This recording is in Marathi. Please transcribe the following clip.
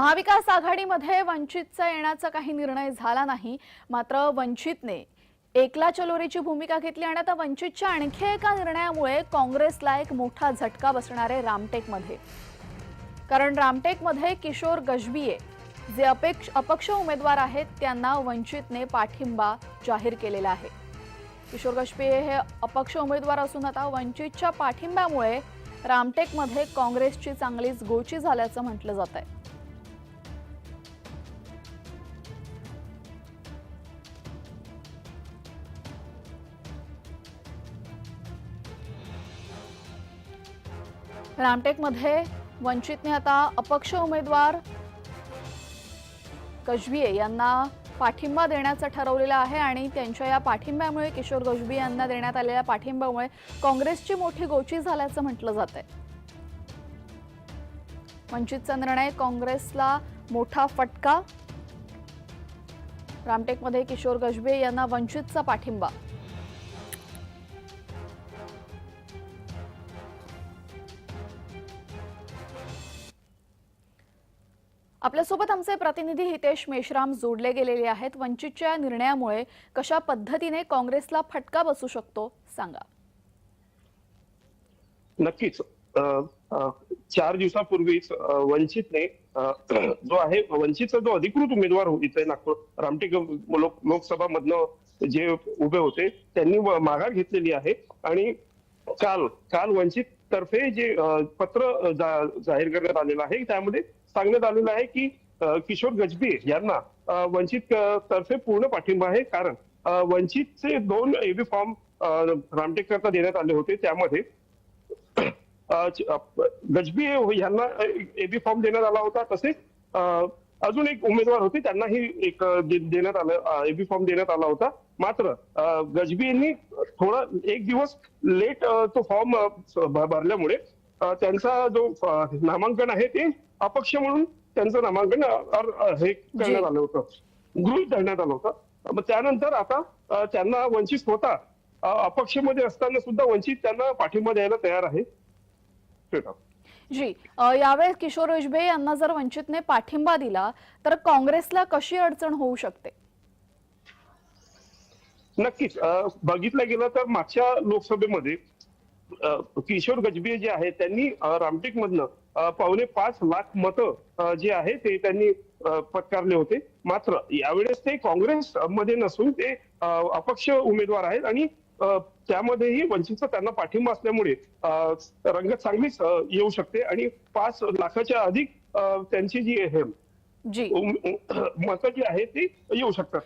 महाविकास आघाडीमध्ये वंचितचा येण्याचा काही निर्णय झाला नाही. मात्र वंचितने एकला चलोरीची भूमिका घेतली आणि आता वंचितच्या आणखी एका निर्णयामुळे काँग्रेसला एक मोठा झटका बसणार आहे रामटेकमध्ये. कारण रामटेकमध्ये किशोर गजबिये जे अपेक्ष अपक्ष उमेदवार आहेत त्यांना वंचितने पाठिंबा जाहीर केलेला आहे. किशोर गजबिये हे अपक्ष उमेदवार असून आता वंचितच्या पाठिंब्यामुळे रामटेकमध्ये काँग्रेसची चांगलीच गोची झाल्याचं म्हटलं जात आहे रामटेकमध्ये वंचितने आता अपक्ष उमेदवार गजबिये यांना पाठिंबा देण्याचं ठरवलेलं आहे आणि त्यांच्या या पाठिंब्यामुळे किशोर गजबी यांना देण्यात आलेल्या पाठिंब्यामुळे काँग्रेसची मोठी गोची झाल्याचं म्हटलं जात आहे. वंचितचा निर्णय काँग्रेसला मोठा फटका. रामटेकमध्ये किशोर गजबे यांना वंचितचा पाठिंबा आपल्यासोबत आमचे प्रतिनिधी हितेश मेश्राम जोडले गेलेले आहेत. वंचितच्या या निर्णयामुळे कशा पद्धतीने काँग्रेसला फटका बसू शकतो सांगा. नक्कीच. चार दिवसापूर्वीच वंचितने जो आहे वंचितचा जो अधिकृत उमेदवार हो- इथे नागपूर रामटेक लोकसभा मधनं जे उभे होते त्यांनी माघार घेतलेली आहे. आणि काल काल वंचित तर्फे जे पत्र जाहीर करण्यात आलेलं आहे त्यामध्ये सांगण्यात आलेलं आहे की किशोर गजबी यांना वंचित तर्फे पूर्ण पाठिंबा आहे. कारण वंचितचे दोन एबी फॉर्म रामटेक करता देण्यात आले होते. त्यामध्ये गजबी यांना एबी फॉर्म देण्यात आला होता. तसेच अजून एक उमेदवार होते. त्यांनाही एक देण्यात आलं एबी फॉर्म देण्यात आला होता. मात्र अ, गजबी यांनी थोडा एक दिवस लेट तो फॉर्म भरल्यामुळे त्यांचा जो नामांकन आहे ते अपक्ष म्हणून त्यांचं नामांकन हे करण्यात आलं होतं. गृहीत धरण्यात आलं होतं. मग त्यानंतर आता त्यांना वंचित स्वतः अ, अपक्षमध्ये असताना सुद्धा वंचित त्यांना पाठिंबा द्यायला तयार आहे. जी. यावेळेस किशोर गजबे यांना जर वंचितने पाठिंबा दिला तर काँग्रेसला कशी अडचण होऊ शकते? नक्कीच. बघितलं गेलं तर मागच्या लोकसभेमध्ये किशोर गजबे जे आहेत त्यांनी रामटेक मधनं पावणे पाच लाख मतं जे आहे ते त्यांनी पत्कारले होते. मात्र यावेळेस ते काँग्रेस मध्ये नसून ते अपक्ष उमेदवार आहेत आणि त्यामध्येही वंचितचा त्यांना पाठिंबा असल्यामुळे रंगत चांगलीच येऊ शकते आणि पाच लाखाच्या अधिक त्यांची जी आहे जी. मतं जी आहेत ती येऊ शकतात.